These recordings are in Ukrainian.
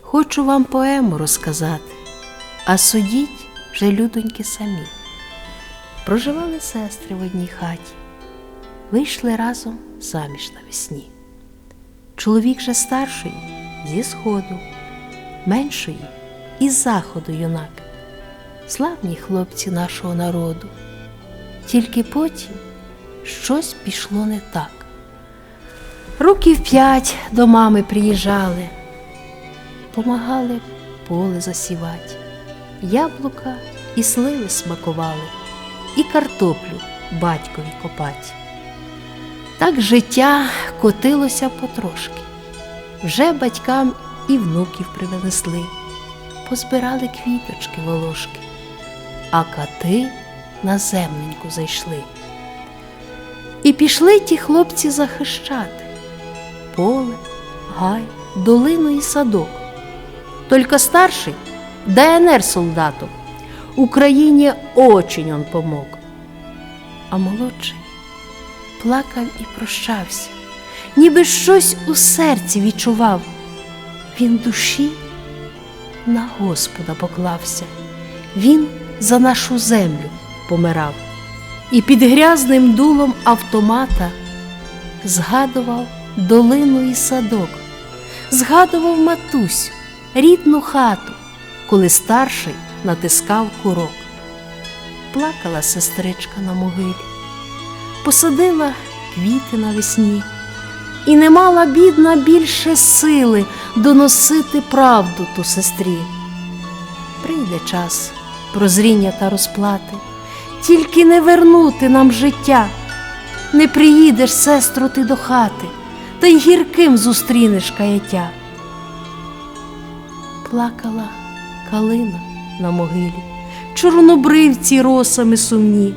Хочу вам поему розказати, а судіть вже людоньки самі. Проживали сестри в одній хаті, вийшли разом заміж навесні. Чоловік же старшої зі сходу, меншої із заходу юнак. Славні хлопці нашого народу. Тільки потім щось пішло не так. Років п'ять до мами приїжджали, помагали поле засівати, яблука і сливи смакували, і картоплю батькові копать. Так життя котилося потрошки. Вже батькам і внуків привезли, позбирали квіточки волошки, а кати на земленьку зайшли. І пішли ті хлопці захищати поле, гай, долину і садок. Только старший ДНР солдатом Україні очень он помог. А молодший плакав і прощався, ніби щось у серці відчував. Він душі на Господа поклався, він за нашу землю помирав. І під грязним дулом автомата згадував долину і садок, згадував матусю, рідну хату, коли старший натискав курок. Плакала сестричка на могилі, посадила квіти навесні, і не мала бідна більше сили доносити правду ту сестрі. Прийде час прозріння та розплати, тільки не вернути нам життя. Не приїдеш, сестру, ти до хати, та й гірким зустрінеш каяття. Плакала калина на могилі, чорнобривці росами сумні.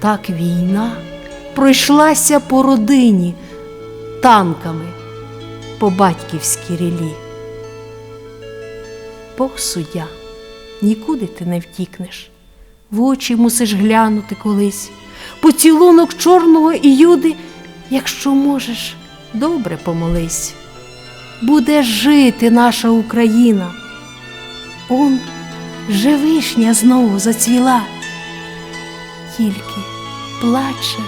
Так війна пройшлася по родині танками по батьківській рілі. Бог суддя, нікуди ти не втікнеш, в очі мусиш глянути колись, поцілунок чорного і юди, якщо можеш, добре помолись. Буде жити наша Україна. Он же вишня знову зацвіла, тільки плаче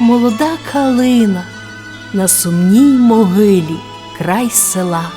молода калина на сумній могилі край села.